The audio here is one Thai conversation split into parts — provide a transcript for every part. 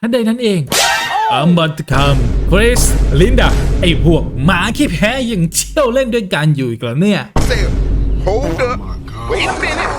ท่านใดนั้นเองอัมบัตคำคริส ลินดา ไอพวกหมาขี้แพ้ยังเชี่ยวเล่นด้วยกันอยู่อีกแล้วเนี่ย Say, hold up. Wait a minute.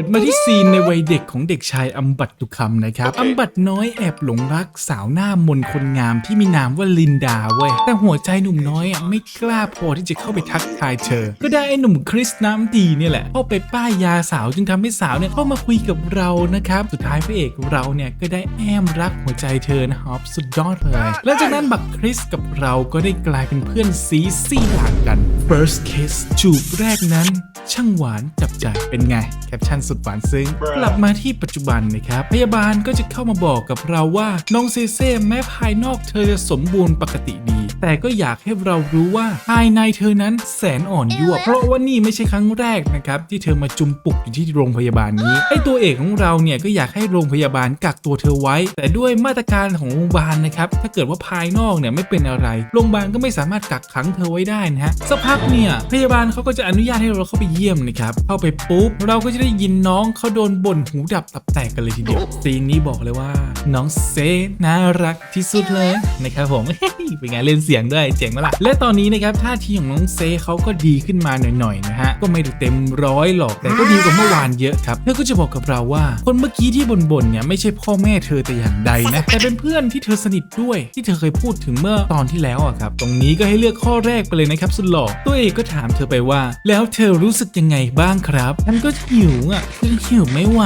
ดมาที่ซีนในวัยเด็กของเด็กชายอัมบัตตุคำนะครับ อัมบัตน้อยแอบหลงรักสาวหน้ามนคนงามที่มีนามว่าลินดาเว้ย แต่หัวใจหนุ่มน้อยอะไม่กล้าพอที่จะเข้าไปทักทายเธอ ก็ได้ไอ้หนุ่มคริสน้ำดีเนี่ยแหละ เข้าไปป้ายยาสาวจึงทำให้สาวเนี่ยเข้ามาคุยกับเรานะครับ สุดท้ายพระเอกเราเนี่ยก็ได้แอมรักหัวใจเธอนะครับสุดยอดเลยแล้วจากนั้นบักคริสกับเราก็ได้กลายเป็นเพื่อนซีซี่อย่างกัน first kiss จูบแรกนั้น ช่างหวานจับใจเป็นไงแคปชั่นสุดหวานซึ้ง กลับมาที่ปัจจุบันนะครับ พยาบาลก็จะเข้ามาบอกกับเราว่าน้องเซเซ่แม้ภายนอกเธอจะสมบูรณ์ปกติดี แต่ก็อยากให้เรารู้ว่าภายในเธอนั้นแสนอ่อนยั่วเพราะว่านี่ไม่ใช่ครั้งแรกนะครับที่เธอมาจุมปุกอยู่ที่โรงพยาบาลนี้ไอตัวเอกของเราเนี่ยก็อยากให้โรงพยาบาลกักตัวเธอไว้ แต่ด้วยมาตรการของโรงพยาบาลนะครับถ้าเกิดว่าภายนอกเนี่ยไม่เป็นอะไรโรงพยาบาลก็ไม่สามารถกักขังเธอไว้ได้นะฮะสักพักเนี่ยพยาบาลเขาก็จะอนุญาตให้เราเข้าไปเยี่ยมนะครับเข้าไปปุ๊บเราก็จะได้ยินน้องเขาโดนบ่นหูดับตับแตกกันเลยทีเดียวซีนนี้บอกเลยว่า น้องเซน่ารักที่สุดเลยนะครับผมเป็นไงเล่นเสียงด้วยเจ๋งไหมล่ะและตอนนี้นะครับท่าทีของน้องเซเขาก็ดีขึ้นมาหน่อยๆนะฮะก็ไม่ได้เต็มร้อยหรอกแต่ก็ดีกว่าเมื่อวานเยอะครับเธอก็จะบอกกับเราว่า คนเมื่อกี้ที่บ่นๆเนี่ยไม่ใช่พ่อแม่เธอแต่อย่างใดนะแต่เป็นเพื่อนที่เธอสนิทด้วย ที่เธอเคยพูดถึงเมื่อตอนที่แล้วอะครับตรงนี้ก็ให้เลือกข้อแรกไปเลยนะครับสุดหล่อตัวเอกก็ถามเธอไปว่า แล้วเธอรู้สึกยังไงบ้างครับฉันก็หิวอะคือหิวไม่ไหว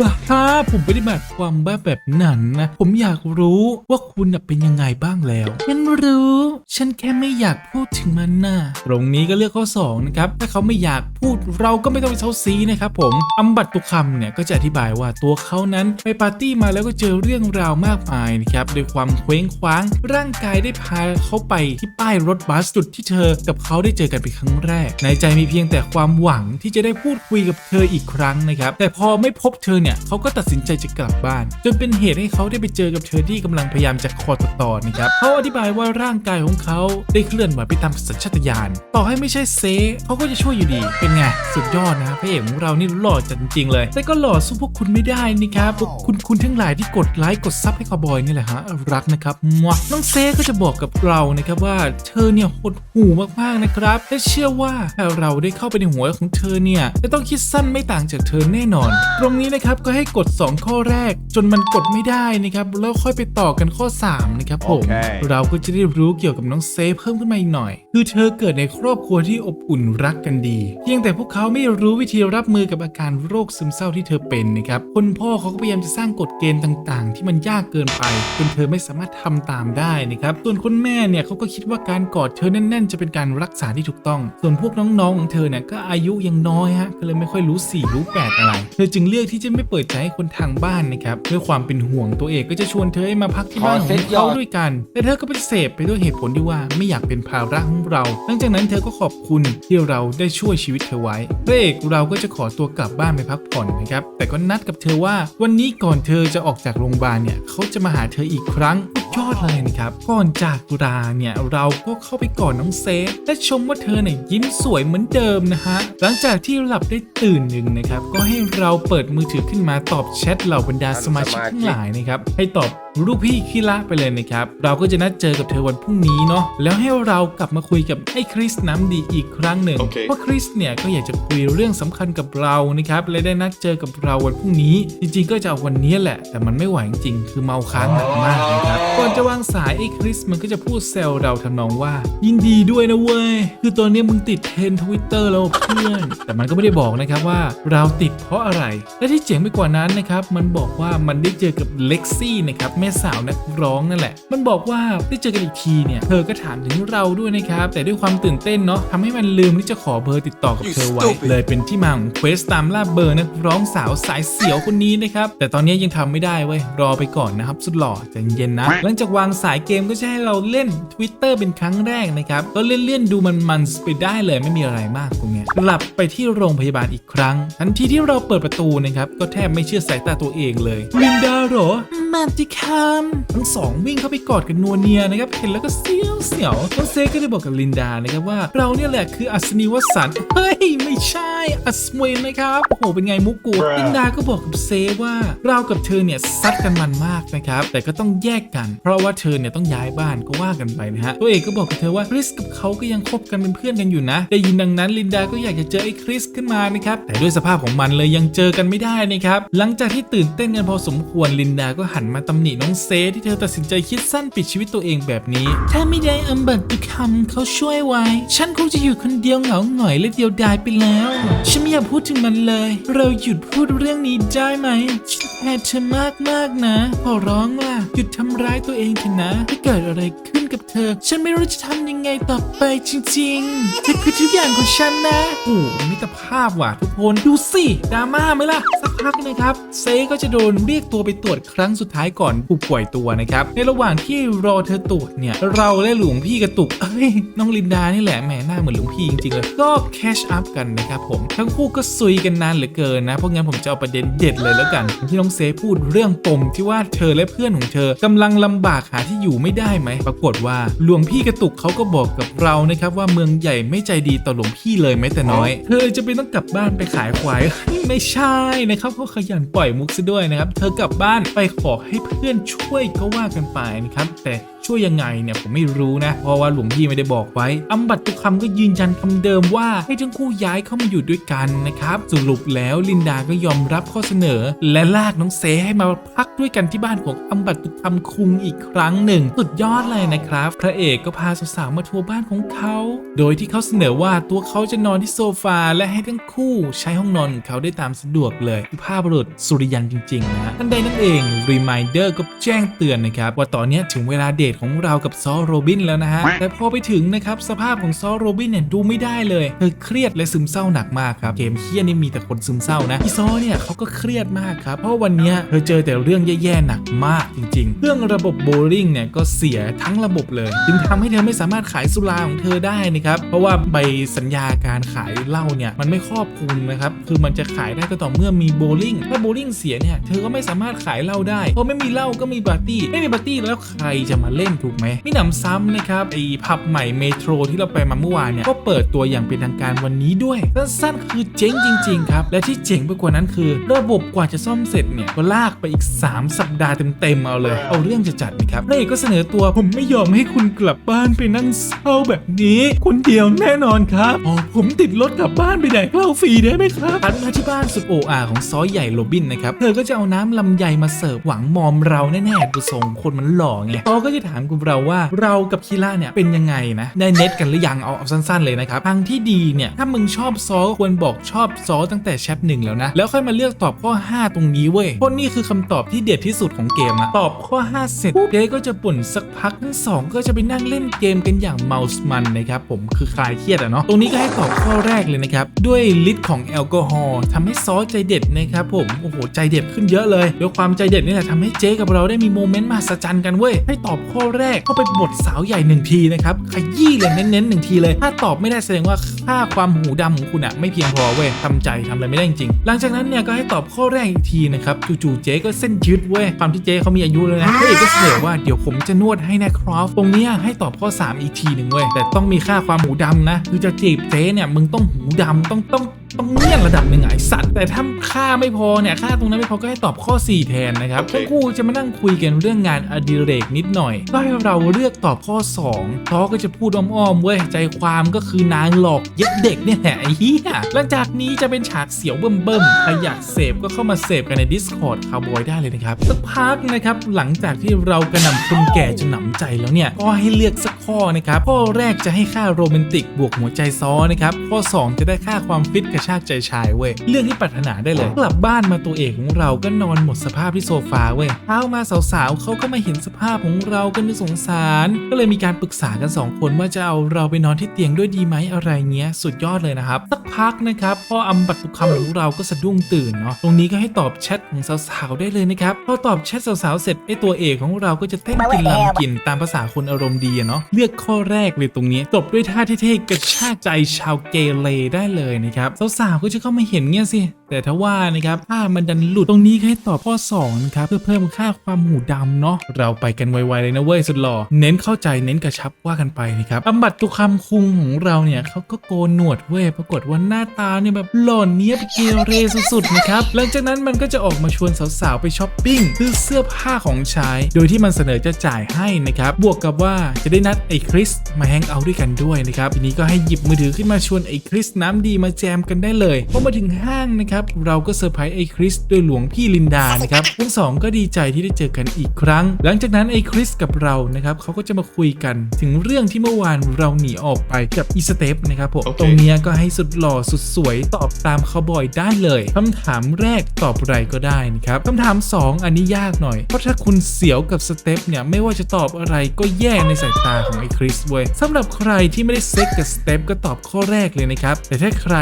บ้าผมไม่ได้หมายความว่าแบบนั้นนะผมอยากรู้ว่าคุณน่ะเป็นยังไงบ้างแล้วฉันรู้ฉันแค่ไม่อยากพูดถึงมันน่ะตรงนี้ก็เลือกข้อ2นะครับถ้าเขาไม่อยากพูดเราก็ไม่ต้องไปเซาซีนะครับผมอัมบัตตุคำเนี่ยก็จะอธิบายว่าตัวเขานั้นไปปาร์ตี้มาแล้วก็เจอเรื่องราวมากมายนะครับโดยความเคว้งคว้างร่างกายได้พาเขาไปที่ป้ายรถบัสจุดที่เธอ กับเขาได้เจอกันเป็นครั้งแรก ในใจมีเพียงแต่ความหวังที่จะได้พูดคุยกับเธออีกครั้งนะครับ แต่พอไม่พบเธอเนี่ยเขาก็ตัดสินใจจะกลับบ้าน จนเป็นเหตุให้เขาได้ไปเจอกับเธอที่กำลังพยายามจะคอตต่อนะครับเขาอธิบายว่าร่างกายของเขาได้เคลื่อนไหวไปตามสัญชาตญาณต่อให้ไม่ใช่เซเขาก็จะช่วยอยู่ดี เป็นไง สุดยอดนะพระเอกของเรานี่หล่อจัดจริงๆเลย แต่ก็หล่อสู้พวกคุณไม่ได้นะครับพวกคุณคุณทั้งหลายที่กดไลค์กดซับให้คาวบอยนี่แหละฮะรักนะครับมวน้องเซก็จะบอกกับเรานะครับว่าเธอเนี่ยหดหูมากๆนะครับและเชื่อว่าถ้าเราได้เข้าไปในหัวของเธอเนี่ยจะต้องคิดสั้นไม่ต่างจากเธอแน่นอน ตรงนี้นะครับก็ให้กด 2 ข้อแรก จนมันกดไม่ได้นะครับแล้วค่อยไปต่อกันข้อ3นะครับผมโอเคเราก็จะได้รู้เกี่ยวกับน้องเซฟเพิ่มขึ้นมาอีกหน่อย คือเธอเกิดในครอบครัวที่อบอุ่นรักกันดี เพียงแต่พวกเขาไม่รู้วิธีรับมือกับอาการโรคซึมเศร้าที่เธอเป็นนะครับคนพ่อเขาก็พยายามจะสร้างกฎเกณฑ์ต่าง ๆ ที่มันยากเกินไปจนเธอไม่สามารถทำตามได้นะครับส่วนคุณแม่เนี่ยเขาก็คิดว่าการกอดเธอแน่น ๆ จะเป็นการรักษาที่ถูกต้อง ส่วนพวกน้องๆของเธอเนี่ยก็อายุยังน้อยฮะก็เลยไม่ค่อยรู้สี่รู้แปดอะไร เธอจึงเลือกที่จะไม่เปิดใจให้คนทางบ้านนะครับด้วยความเป็นห่วงตัวเอกก็จะชวนเธอให้มาพักที่บ้านของเขาด้วยกัน แต่เธอก็ปฏิเสธไปด้วยเหตุผลที่ว่าไม่อยากเป็นภาระของเรา หลังจากนั้นเธอก็ขอบคุณที่เราได้ช่วยชีวิตเธอไว้พระเอกเราก็จะขอตัวกลับบ้านไปพักผ่อนนะครับแต่ก็นัดกับเธอว่าวันนี้ก่อนเธอจะออกจากโรงพยาบาลเนี่ยเขาจะมาหาเธออีกครั้ง ยอดเลยนะครับ ก่อนจากลาเนี่ยเราก็เข้าไปกอดน้องเซฟ และชมว่าเธอเนี่ยยิ้มสวยเหมือนเดิมนะฮะ หลังจากที่หลับได้ตื่นหนึ่งนะครับ ก็ให้เราเปิดมือถือขึ้นมาตอบแชทเหล่าบรรดาสมาชิกทั้งหลายนะครับให้ตอบรูปพี่คิระไปเลยนะครับ เราก็จะนัดเจอกับเธอวันพรุ่งนี้เนาะ แล้วให้เรากลับมาคุยกับไอ้คริสน้ำดีอีกครั้งหนึ่งโอเคเพราะคริสเนี่ยก็อยากจะคุยเรื่องสำคัญกับเรานะครับและได้นัดเจอกับเราวันพรุ่งนี้ จริงๆ ก็จะเอาวันนี้แหละ แต่มันไม่ไหวจริงๆคือเมาค้างหนักมากนะครับก่อนจะวางสายไอ้คริสมันก็จะพูดแซวเราทำนองว่า ยินดีด้วยนะเว้ย คือตอนนี้มึงติดเทรนทวิตเตอร์แล้วเพื่อน แต่มันก็ไม่ได้บอกนะครับว่าเราติดเพราะอะไร และที่เจ๋งไปกว่านั้นนะครับ มันบอกว่ามันได้เจอกับเล็กซี่นะครับแม่สาวนักร้องนั่นแหละ มันบอกว่าได้เจอกันอีกทีเนี่ยเธอก็ถามถึงเราด้วยนะครับ แต่ด้วยความตื่นเต้นเนาะทำให้มันลืมที่จะขอเบอร์ติดต่อกับเธอไว้ You stupid เลยเป็นที่มาของเควสตามล่าเบอร์นักร้องสาวสายเสียวคนนี้นะครับแต่ตอนนี้ยังทำไม่ได้เว้ยรอไปก่อนนะครับสุดหล่อใจเย็นๆนะหลังจากวางสายเกมก็จะให้เราเล่น Twitter เป็นครั้งแรกนะครับ ก็เล่นๆดูมันมันๆไปได้เลยไม่มีอะไรมากตรงนี้ กลับไปที่โรงพยาบาลอีกครั้ง ทันทีที่เราเปิดประตูนะครับก็แทบไม่เชื่อสายตาตัวเองเลยลินดาเหรอมาติคามทั้งสองวิ่งเข้าไปกอดกันนัวเนียนะครับเห็นแล้วก็เสียวเสียวน้องเซก็ได้บอกกับลินดานะครับว่าเราเนี่ยแหละคืออัศนีวสันต์เฮ้ยไม่ใช่อัศวินนะครับโอ้โหเป็นไงมุกกูลินดาก็บอกกับเซว่าเรากับเธอเนี่ยซัดกันมันมากนะครับแต่ก็ต้องแยกกัน เพราะว่าเธอเนี่ยต้องย้ายบ้านก็ว่ากันไปนะฮะตัวเอกก็บอกกับเธอว่าคริสกับเขาก็ยังคบกันเป็นเพื่อนกันอยู่นะ ได้ยินดังนั้นลินดาก็อยากจะเจอไอ้คริสขึ้นมานะครับ แต่ด้วยสภาพของมันเลยยังเจอกันไม่ได้นะครับ หลังจากที่ตื่นเต้นกันพอสมควรลินดาก็หันมาตำหนิน้องเซที่เธอตัดสินใจคิดสั้นปิดชีวิตตัวเองแบบนี้ ถ้าไม่ได้อัมบัตตุคำเขาช่วยไว้ ฉันคงจะอยู่คนเดียวเหงาหงอยและเดียวดายไปแล้ว ฉันไม่อยากพูดถึงมันเลย เราหยุดพูดเรื่องนี้ได้ไหมฉันแพ้เธอมากมากนะ ขอร้องล่ะ หยุดทำร้ายตัวเองเถอะนะ ถ้าเกิดอะไรขึ้นกับเธอ ฉันไม่รู้จะทำยังไงต่อไปจริงๆเธอคือทุกอย่างของฉันนะโอ้มิตรภาพว่ะทุกคนดูสิดราม่าไหมล่ะ สักพักนะครับ เซก็จะโดนเรียกตัวไปตรวจครั้งสุดท้ายก่อนถูกปล่อยตัวนะครับ ในระหว่างที่รอเธอตรวจเนี่ย เราและหลวงพี่กระตุก เอ้ย น้องลินดานี่แหละแหมหน้าเหมือนหลวงพี่จริงๆเลย ก็แคชอัพกันนะครับผม ทั้งคู่ก็ซุยกันนานเหลือเกินนะ เพราะงั้นผมจะเอาประเด็นเด็ดเลยแล้วกัน ที่น้องเซพูดเรื่องปมที่ว่าเธอและเพื่อนของเธอกำลังลำบากหาที่อยู่ไม่ได้ไหม ปรากฏว่าหลวงพี่กระตุกเขาก็บอกกับเรานะครับว่าเมืองใหญ่ไม่ใจดีต่อหลวงพี่เลยแม้แต่น้อย เธอจะไปต้องกลับบ้านไปขายควายไม่ใช่นะครับเขาขยันปล่อยมุกซะด้วยนะครับ เธอกลับบ้านไปขอให้เพื่อนช่วยก็ว่ากันไปนะครับแต่ ช่วยยังไงเนี่ยผมไม่รู้นะ เพราะว่าหลวงพี่ไม่ได้บอกไว้ อัมบัตตุคำก็ยืนยันคำเดิมว่าให้ทั้งคู่ย้ายเข้ามาอยู่ด้วยกันนะครับสรุปแล้วลินดาก็ยอมรับข้อเสนอ และลากน้องเซให้มาพักด้วยกันที่บ้านของอัมบัตตุคำคุงอีกครั้งหนึ่ง สุดยอดเลยนะครับ พระเอกก็พาสาวๆมาทัวร์บ้านของเขา โดยที่เขาเสนอว่าตัวเขาจะนอนที่โซฟาและให้ทั้งคู่ใช้ห้องนอนของเขาได้ตามสะดวกเลยภาพบุรุษสุริยันจริงๆนะทันใดนั่นเอง Reminder ก็แจ้งเตือนนะครับว่าตอนนี้ถึงเวลาเดทของเรากับซอโรบินแล้วนะฮะ แต่พอไปถึงนะครับสภาพของซอโรบินเนี่ยดูไม่ได้เลยเธอเครียดและซึมเศร้าหนักมากครับเกมเฮี้ยนี่มีแต่คนซึมเศร้านะพี่ซอเนี่ยเขาก็เครียดมากครับเพราะวันเนี้ยเธอเจอแต่เรื่องแย่ๆหนักมากจริงๆ เรื่องระบบโบลิ่งเนี่ยก็เสียทั้งระบบเลย จึงทำให้เธอไม่สามารถขายสุราของเธอได้นะครับเพราะว่าใบสัญญาการขายเหล้าเนี่ยมันไม่ครอบคลุมนะครับคือมันจะขายได้ก็ต่อเมื่อมีโบลิ่งถ้าโบลิ่งเสียเนี่ยเธอก็ไม่สามารถขายเหล้าได้เพราะไม่มีเหล้าก็มีปาร์ตี้ไม่มีปาร์ตี้แล้วใครจะมาเล่นถูกไหมมีหนำซ้ำนะครับไอผับใหม่เมโทรที่เราไปมาเมื่อวานเนี่ยก็เปิดตัวอย่างเป็นทางการวันนี้ด้วยสั้นๆคือเจ๊งจริง ๆ ครับ และที่เจ๋งไปกว่านั้นคือ ระบบกว่าจะซ่อมเสร็จเนี่ยก็ลากไปอีก 3 สัปดาห์เต็มๆเอาเลย เอาเรื่องจะจัดนะครับพระเอกก็เสนอตัวผมไม่ยอมให้คุณกลับบ้านไปนั่งเศร้าแบบนี้คนเดียวแน่นอนครับอ๋อผมติดรถกลับบ้านไปแดกเหล้าฟรีได้ไหมครับถัดมาที่บ้านสุดโออาของซอใหญ่โรบินนะครับเธอก็จะเอาน้ำลำไยมาเสิร์ฟหวังมอมเราแน่ๆดูทรงคนมันหล่อไงซอก็จะถามกับเราว่าเรากับคิล่าเนี่ยเป็นยังไงนะได้เน็ตกันหรือยังเอาเอาสั้นๆเลยนะครับทางที่ดีเนี่ยถ้ามึงชอบซอควรบอกชอบซอตั้งแต่แชปหนึ่งแล้วนะแล้วค่อยมาเลือกตอบข้อ 5 ตรงนี้เว้ยเพราะนี่คือคำตอบที่เด็ดที่สุดของเกมอะตอบข้อ 5 เสร็จเจ๊ก็จะป่นสักพักทั้งสองก็จะไปนั่งเล่นเกมกันอย่างเมาส์มันนะครับผมคือคลายเครียดอะเนาะตรงนี้ก็ให้ตอบข้อแรกเลยนะครับด้วยฤทธิ์ของแอลกอฮอล์ทำให้ซอใจเด็ดนะครับผมโอ้โหใจเด็ดขึ้นเยอะเลยด้วยความใจเด็ดนี่แหละทำให้เจ๊กับเราได้มีโมเมนต์มหัศจรรย์กันเว้ยให้ตอบข้อแรกก็ไปบทสาวใหญ่หนึ่งทีนะครับขยี้เลยเน้นๆหนึ่งทีเลย ถ้าตอบไม่ได้แสดงว่าค่าความหูดำของคุณอะไม่เพียงพอเว้ยทำใจทำอะไรไม่ได้จริงๆหลังจากนั้นเนี่ยก็ให้ตอบข้อแรกอีกทีนะครับจู่ๆเจ๊ก็เส้นยืดเว้ยความที่เจ๊เขามีอายุเลยนะพระเอกก็เสนอว่าเดี๋ยวผมจะนวดให้นะครับตรงเนี้ยให้ตอบข้อ 3 อีกทีหนึ่งเว้ยแต่ต้องมีค่าความหูดำนะคือจะจีบเจ๊เนี่ยมึงต้องหูดำต้องต้องต้องเงียบระดับหนึ่งอะไอสัตว์ แต่ถ้าค่าไม่พอเนี่ยค่าตรงนั้นไม่พอก็ให้ตอบข้อ 4 แทนนะครับทั้งคู่จะมานั่งคุยกันเรื่องงานอดิเรกนิดหน่อยก็ให้เราเลือกตอบข้อ2ทอก็จะพูดอ้อมๆเว้ยใจความก็คือนางหลอกเย็ดเด็กเนี่ยแหละไอ้เหี้ยหลังจากนี้จะเป็นฉากเสียวเบิ่มๆใครอยากเสพก็เข้ามาเสพกันใน Discord คาวบอยได้เลยนะครับสักพักนะครับหลังจากที่เรากระหน่ำคนแก่จนหนำใจแล้วเนี่ยก็ให้เลือกสักข้อนะครับข้อแรกจะให้ค่าโรแมนติกบวกหัวใจซ้อนะครับข้อ 2 จะได้ค่าความฟิตกระชากใจชายเว้ยเรื่องที่ปรารถนาได้เลย กลับบ้านมาตัวเอกของเราก็นอนหมดสภาพที่โซฟาเว้ยเช้ามาสาวๆเขาก็มาเห็นสภาพของเราก็นึกสงสาร ก็เลยมีการปรึกษากันสองคนว่าจะเอาเราไปนอนที่เตียงด้วยดีไหมอะไรเงี้ย สุดยอดเลยนะครับสักพักนะครับพออำบัตุคำของเราก็สะดุ้งตื่นเนาะตรงนี้ก็ให้ตอบแชทของสาวๆได้เลยนะครับพอตอบแชทสาวๆเสร็จไอตัวเอกของเราก็จะเต้นกินลำกินตามภาษาคนอารมณ์ดีอะเนาะเลือกข้อแรกเลยตรงนี้จบด้วยท่าเท่ๆกระชากใจชาวเกเรได้เลยนะครับสาวๆก็จะเข้ามาเห็นเงี้ยสิ แต่ถ้าว่านะครับถ้ามันดันหลุดตรงนี้ให้ตอบข้อ2นะครับเพื่อเพิ่มค่าความหูดำเนาะเราไปกันไวๆเลยนะเว้ยสุดหล่อเน้นเข้าใจเน้นกระชับว่ากันไปนะครับอำบัตตุคำคุงของเราเนี่ยเขาก็โกนหนวดเว้ยปรากฏว่าหน้าตาเนี่ยแบบหล่อเนี้ยเกเรสุดๆนะครับหลังจากนั้นมันก็จะออกมาชวนสาวๆไปช้อปปิ้งซื้อเสื้อผ้าของใช้ โดยที่มันเสนอจะจ่ายให้นะครับบวกกับว่าจะได้นัดไอ้คริสมาแฮงเอาท์ด้วยกันด้วยนะครับทีนี้ก็ให้หยิบมือถือขึ้นมาชวนไอ้คริสน้ำดีมาแจมกันได้เลยพอมาถึงห้างนะครับเราก็เซอร์ไพรส์ไอ้คริสด้วยหลวงพี่ลินดานะครับทั้งสองก็ดีใจที่ได้เจอกันอีกครั้ง หลังจากนั้นไอ้คริสกับเรานะครับเขาก็จะมาคุยกันถึงเรื่องที่เมื่อวานเราหนีออกไปกับอีสเตปนะครับผมโอเคตรงเนี้ยก็ให้สุดหล่อสุดสวยตอบตามเขาบ่อยได้เลยคำถามแรกตอบอะไรก็ได้นะครับคำถาม 2 อันนี้ยากหน่อย เพราะถ้าคุณเสียวกับสเต็ปเนี่ยไม่ว่าจะตอบอะไรก็แย่ในสายตาของไอ้คริสเว้ยสำหรับใครที่ไม่ได้เซ็กกับสเต็ปก็ตอบข้อแรกเลยนะครับ แต่ถ้าใคร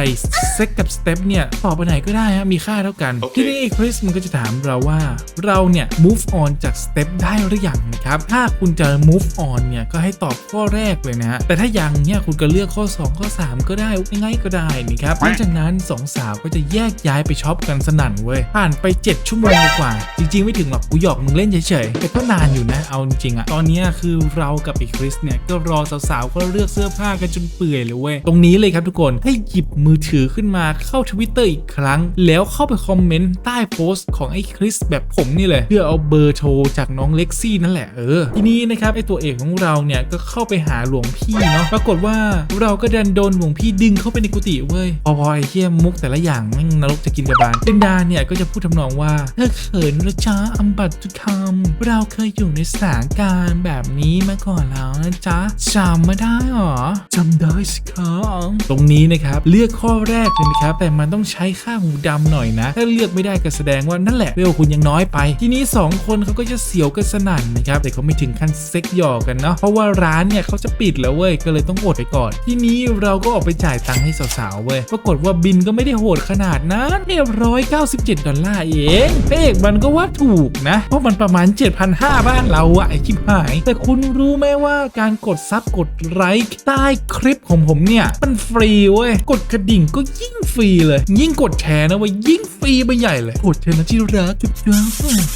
เซ็กกับสเต็ปเนี่ยตอบไปไหนก็ได้ฮะมีค่าเท่ากันโอเคทีนี้ไอ้คริสมันก็จะถามเราว่า เราเนี่ย move on จากสเต็ปได้หรือยังนะครับถ้าคุณจะ move on เนี่ยก็ให้ตอบข้อแรกเลยนะฮะแต่ถ้ายังเนี่ยคุณก็เลือกข้อ 2 ข้อ 3 ก็ได้ยังไงก็ได้นะครับหลังจากนั้นสองสาวก็จะแยกย้ายไปช็อปกันสนั่นเว้ยผ่านไป 7 ชั่วโมงกว่า จริง ๆ ไม่ถึงหรอกกูหยอกมึงเล่นเฉยๆแต่ก็นานอยู่นะเอาจริงๆอะตอนเนี้ยคือเรากับไอ้คริสเนี่ยก็รอสาวๆก็เลือกเสื้อผ้ากันจนเปื่อยเลยเว้ยตรงนี้เลยครับทุกคนให้หยิบมือถือขึ้นมาเข้าทวิตเตอร์อีกครั้ง แล้วเข้าไปคอมเมนต์ใต้โพสต์ของไอ้คริสแบบผมนี่เลยเพื่อเอาเบอร์โทรจากน้องเล็กซี่นั่นแหละเออทีนี้นะครับไอ้ตัวเอกของเราเนี่ยก็เข้าไปหาหลวงพี่เนาะปรากฏว่าเราก็ดันโดนหลวงพี่ดึงเข้าไปในกุฏิเว้ยพอพอไอ้เหี้ยมุกแต่ละอย่างแม่งนรกจะกินกระบาลเดนดาเนี่ยก็จะพูดทำนองว่าเธอเขินนะจ๊ะอัมบัตทุกคำเราเคยอยู่ในสถานการณ์แบบนี้มาก่อนแล้วนะจ๊ะจำไม่ได้หรอจำได้สิครับตรงนี้นะครับเลือกข้อแรกเลยนะครับแต่มันต้องใช้ค่าหูดำหน่อยนะ ถ้าเลือกไม่ได้ก็แสดงว่านั่นแหละเวลคุณยังน้อยไป ทีนี้ 2 คนเขาก็จะเสียวกันสนั่นนะครับแต่เขาไม่ถึงขั้นเซ็กหยอกกันเนาะเพราะว่าร้านเนี่ยเขาจะปิดแล้วเว้ยก็เลยต้องอดไปก่อน ทีนี้เราก็ออกไปจ่ายตังค์ให้สาวๆเว้ยปรากฏว่าบินก็ไม่ได้โหดขนาดนั้นเรียบร้อย97ดอลลาร์เองพระเอกมันก็ว่าถูกนะ เพราะมันประมาณ 7,500 บ้านเราอะไอชิบหาย แต่คุณรู้ไหมว่าการกดซับกดไลค์ใต้คลิปของผมเนี่ย มันฟรีเว้ย กดกระดิ่งก็ยิ่งฟรีเลย ยิ่งกดแชร์นะเว้ยยิ่งฟรีไปใหญ่เลยกดเถอะนะที่รักจุ๊บจ้า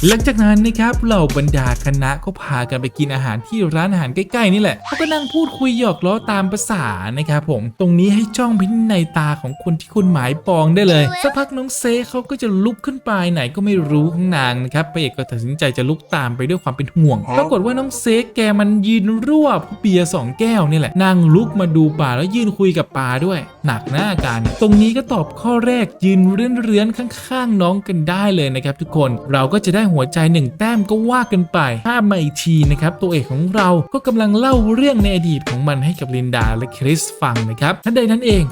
หลังจากนั้นนะครับเหล่าบรรดาคณะก็พากันไปกินอาหารที่ร้านอาหารใกล้ๆนี่แหละเขาก็นั่งพูดคุยหยอกล้อตามภาษานะครับผมตรงนี้ให้จ้องไปที่ในตาของคนที่คุณหมายปองได้เลยสักพักน้องเซเขาก็จะลุกขึ้นไปไหนก็ไม่รู้ของนางนะครับพระเอกก็ตัดสินใจจะลุกตามไปด้วยความเป็นห่วงปรากฏว่าน้องเซแกมันยืนรวบเบียร์สองแก้วนี่แหละนางลุกมาดูป่าแล้วยืนคุยกับป่าด้วย หนักหน้าอาการเนี่ยตรงนี้ก็ตอบข้อแรกยืนเรื้อนๆข้างๆน้องกันได้เลยนะครับทุกคนเราก็จะได้หัวใจหนึ่งแต้มก็ว่ากันไปถ้ามาอีกทีนะครับตัวเอกของเราก็กำลังเล่าเรื่องในอดีตของมันให้กับลินดาและคริสฟังนะครับทันใดนั้นเอง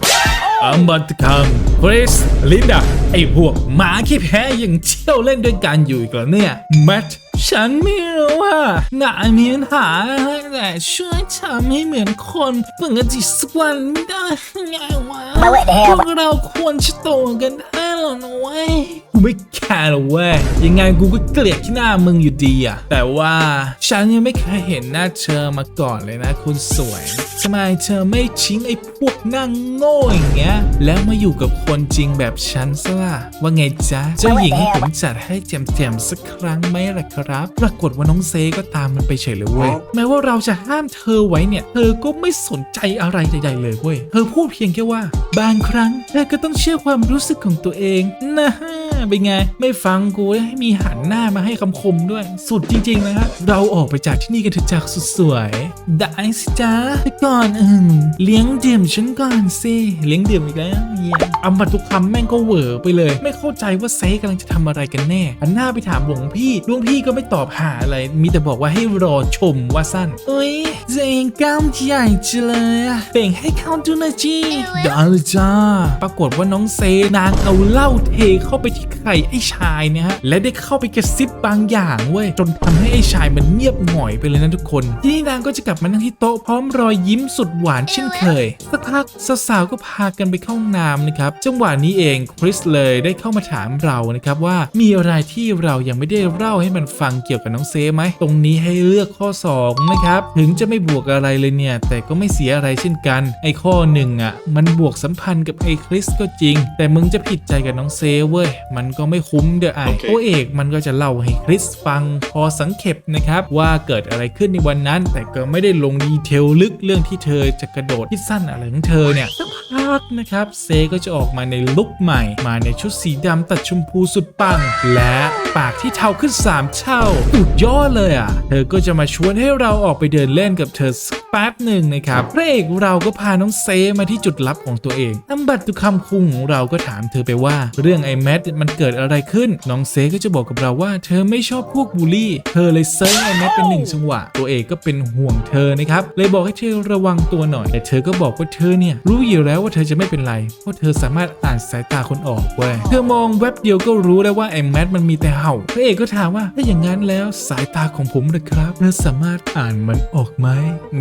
อัมบัตคัมคริสลินดาไอพวกหมาขี้แพ้ยังเที่ยวเล่นด้วยกันอยู่อีกแล้วเนี่ยแมท ฉันไม่รู้ว่านายมีปัญหาอะไรแต่ช่วยทำให้เหมือนคนปกติสักวันไม่ได้ไงวะพวกเราควรจะโตกันได้ แล้วนะเว้ยกูไม่แคร์หรอกเว้ยยังไงกูก็เกลียดที่หน้ามึงอยู่ดีอะแต่ว่าฉันยังไม่เคยเห็นหน้าเธอมาก่อนเลยนะคุณสวยทำไมเธอไม่ทิ้งไอ้พวกนั่งโง่อย่างเงี้ยแล้วมาอยู่กับคนจริงแบบฉันซะล่ะว่าไงจ๊ะเจ้าหญิงให้ผมจัดให้แจมๆสักครั้งไหมล่ะครับ ปรากฏว่าน้องเซก็ตามมันไปเฉยเลยเว้ยแม้ว่าเราจะห้ามเธอไว้เนี่ย เธอก็ไม่สนใจอะไรใดๆเลยเว้ยเธอพูดเพียงแค่ว่า บางครั้งเธอก็ต้องเชื่อความรู้สึกของตัวเองนะฮะเป็นไง ไม่ฟังกูให้มีหันหน้ามาให้คำคมด้วย สุดจริง ๆ นะครับ เราออกไปจากที่นี่กันเถอะจากสุดสวย ได้สิจ้าแต่ก่อนอื่นเลี้ยงดื่มฉันก่อนสิ เลี้ยงดื่มอีกแล้วเฮียอัมบัตทุกคำแม่งก็เหวอไปเลย ไม่เข้าใจว่าเซกำลังจะทำอะไรกันแน่หันหน้าไปถามหลวงพี่หลวงพี่ก็ไม่ตอบหาอะไร มีแต่บอกว่าให้รอชมว่าสั้นเอ้ยเจงกล้ามใหญ่จังเลยอะเบ่งให้เขาดูหน่อยจีได้เลยจ้า ปรากฏว่าน้องเซนางเอาเหล้าเทเข้าไปที่ไข่ไอ้ชายเนี่ยฮะและได้เข้าไปกระซิบบางอย่างเว้ยจนทำให้ไอ้ชายมันเงียบหงอยไปเลยนะทุกคนที่นี่นางก็จะกลับมานั่งที่โต๊ะพร้อมรอยยิ้มสุดหวานเช่นเคยสักพักสาวๆก็พากันไปเข้าห้องน้ำนะครับจังหวะนี้เองคริสเลยได้เข้ามาถามเรานะครับว่ามีอะไรที่เรายังไม่ได้เล่าให้มันฟังเกี่ยวกับน้องเซไหมตรงนี้ให้เลือกข้อ2นะครับถึงจะไม่บวกอะไรเลยเนี่ย แต่ก็ไม่เสียอะไรเช่นกัน ไอ้ข้อหนึ่งอะมันบวกสัมพันธ์กับไอ้คริสก็จริง แต่มึงจะผิดใจกับน้องเซเว้ย มันก็ไม่คุ้มเด้อไอ้โอเคโอเอกมันก็จะเล่าให้คริสฟังพอสังเขปนะครับ ว่าเกิดอะไรขึ้นในวันนั้น แต่ก็ไม่ได้ลงดีเทลลึกเรื่องที่เธอจะกระโดดที่สั้นอะไรของเธอเนี่ยสัก พักนะครับ เซก็จะออกมาในลุคใหม่ มาในชุดสีดำตัดชมพูสุดปัง และปากที่เทาขึ้น 3 เท่าสุดยอดเลยอะ เธอก็จะมาชวนให้เราออกไปเดินเล่นกับเธอสักแป๊บหนึ่งนะครับพระเอกเราก็พาน้องเซมาที่จุดลับของตัวเองอัมบัตตุคำคุงของเราก็ถามเธอไปว่า เรื่องไอ้แมทมันเกิดอะไรขึ้น น้องเซก็จะบอกกับเราว่า เธอไม่ชอบพวกบูลลี่ เธอเลยเซิร์ไอ้แมทเป็นหนึ่งจังหวะ ตัวเอกก็เป็นห่วงเธอนะครับเลยบอกให้เธอระวังตัวหน่อยแต่เธอก็บอกว่าเธอเนี่ยรู้อยู่แล้วว่าเธอจะไม่เป็นไร เพราะเธอสามารถอ่านสายตาคนออกเว้ย เธอมองแวบเดียวก็รู้แล้วว่าไอ้แมทมันมีแต่เห่า พระเอกก็ถามว่าถ้าอย่างนั้นแล้วสายตาของผมนะครับ เธอสามารถอ่านมันออกไหม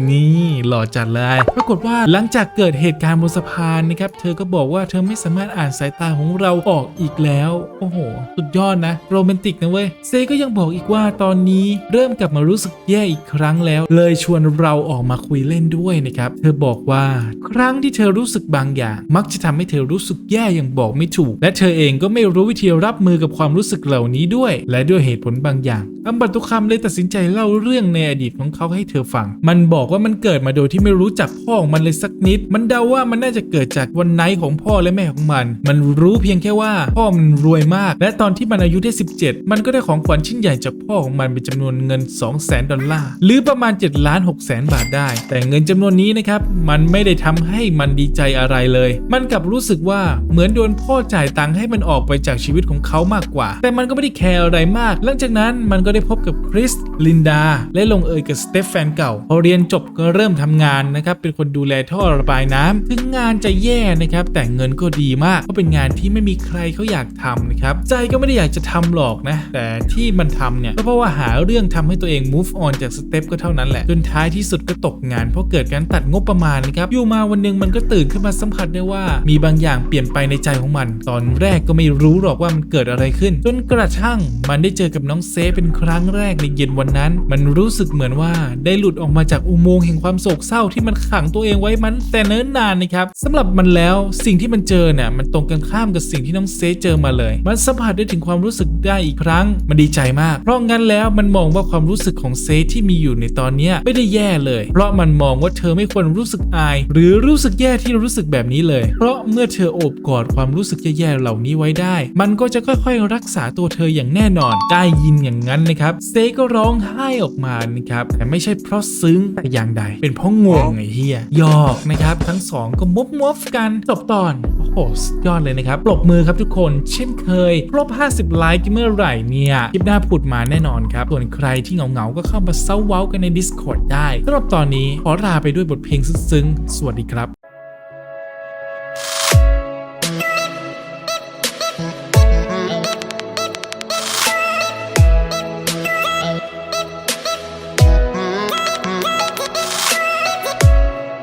นี่หล่อจัดเลย ปรากฏว่าหลังจากเกิดเหตุการณ์บนสะพานนะครับ เธอก็บอกว่าเธอไม่สามารถอ่านสายตาของเราออกอีกแล้ว โอ้โห สุดยอดนะ โรแมนติกนะเว้ย เซก็ยังบอกอีกว่าตอนนี้เริ่มกลับมารู้สึกแย่อีกครั้งแล้ว เลยชวนเราออกมาคุยเล่นด้วยนะครับ เธอบอกว่าครั้งที่เธอรู้สึกบางอย่าง มักจะทำให้เธอรู้สึกแย่อย่างบอกไม่ถูก และเธอเองก็ไม่รู้วิธีรับมือกับความรู้สึกเหล่านี้ด้วย และด้วยเหตุผลบางอย่าง อัมบัตตุคำเลยตัดสินใจเล่าเรื่องในอดีตของเขาให้เธอฟัง มันบอกว่ามันเกิดมาโดยที่ไม่รู้จักพ่อของมันเลยสักนิด มันเดาว่ามันน่าจะเกิดจากวันไนของพ่อและแม่ของมัน มันรู้เพียงแค่ว่าพ่อมันรวยมาก และตอนที่มันอายุได้ 17 มันก็ได้ของขวัญชิ้นใหญ่จากพ่อของมันเป็นจำนวนเงิน 2 0 0 0 0 0ดอลลาร์ หรือประมาณ7ล้าน6แสนบาทได้ แต่เงินจำนวนนี้นะครับ มันไม่ได้ทำให้มันดีใจอะไรเลย มันกลับรู้สึกว่าเหมือนโดนพ่อจ่ายตังค์ให้มันออกไปจากชีวิตของเขามากกว่า แต่มันก็ไม่ได้แคร์อะไรมาก หลังจากนั้นมันก็ได้พบกับคริส ลินดา และลงเอยกับสเตฟแฟนเก่า พอเรียนจบก็เริ่มทำงานนะครับ เป็นคนดูแลท่อระบายน้ำถึงงานจะแย่นะครับ แต่เงินก็ดีมากเพราะเป็นงานที่ไม่มีใครเขาอยากทำนะครับ ใจก็ไม่ได้อยากจะทำหรอกนะ แต่ที่มันทำเนี่ยก็เพราะว่าหาเรื่องทำให้ตัวเอง move on จากสเตฟก็เท่านั้นแหละ จนท้ายที่สุดก็ตกงาน เพราะเกิดการตัดงบประมาณนะครับ อยู่มาวันหนึงมันก็ตื่นขึ้นมาสัมผัสได้ว่ามีบางอย่างเปลี่ยนไปในใจของมัน ตอนแรกก็ไม่รู้หรอกว่ามันเกิดอะไรขึ้น จนกระทั่งมันได้เจอกับน้องเซฟเป็นครั้งแรกในเย็นวันนั้น มันรู้สึกเหมือนว่าได้หลุดออกมาจากอุโมงค์แห่งความโศกเศร้าที่มันขังตัวเองไว้มันแต่เนิ่นนานนะครับสำหรับมันแล้วสิ่งที่มันเจอเนี่ยมันตรงกันข้ามกับสิ่งที่น้องเซฟเจอมาเลย มันสัมผัสได้ถึงความรู้สึกได้อีกครั้ง มันดีใจมาก เพราะงั้นแล้วมันมองว่าความรู้สึกของเซฟที่มีอยู่ในตอนนี้ไม่ได้แย่เลย เพราะมันมองว่าเธอไม่ควรรู้สึกอาย หรือรู้สึกแย่ที่รู้สึกแบบนี้เลย เพราะเมื่อเธอโอบกอดความรู้สึกแย่ๆเหล่านี้ไว้ได้ มันก็จะค่อยๆรักษาตัวเธออย่างแน่นอน ได้ยินอย่างนั้นนะครับเซก็ร้องไห้ออกมานะครับแต่ไม่ใช่เพราะซึ้งแต่อย่างใด เป็นเพราะงงไอ้เฮียยอกนะครับ ทั้งสองก็มุบมฟกันจบตอนโอ้โหสุดยอดเลยนะครับปรบมือครับทุกคนเช่นเคยครบ 50 ไลค์เมื่อไหร่เนี่ยคลิปหน้าผุดมาแน่นอนครับส่วนใครที่เหงาๆก็เข้ามาเซ้าเว้ากันใน Discord ได้สำหรับตอนนี้ขอลาไปด้วยบทเพลงซึ้งๆสวัสดีครับ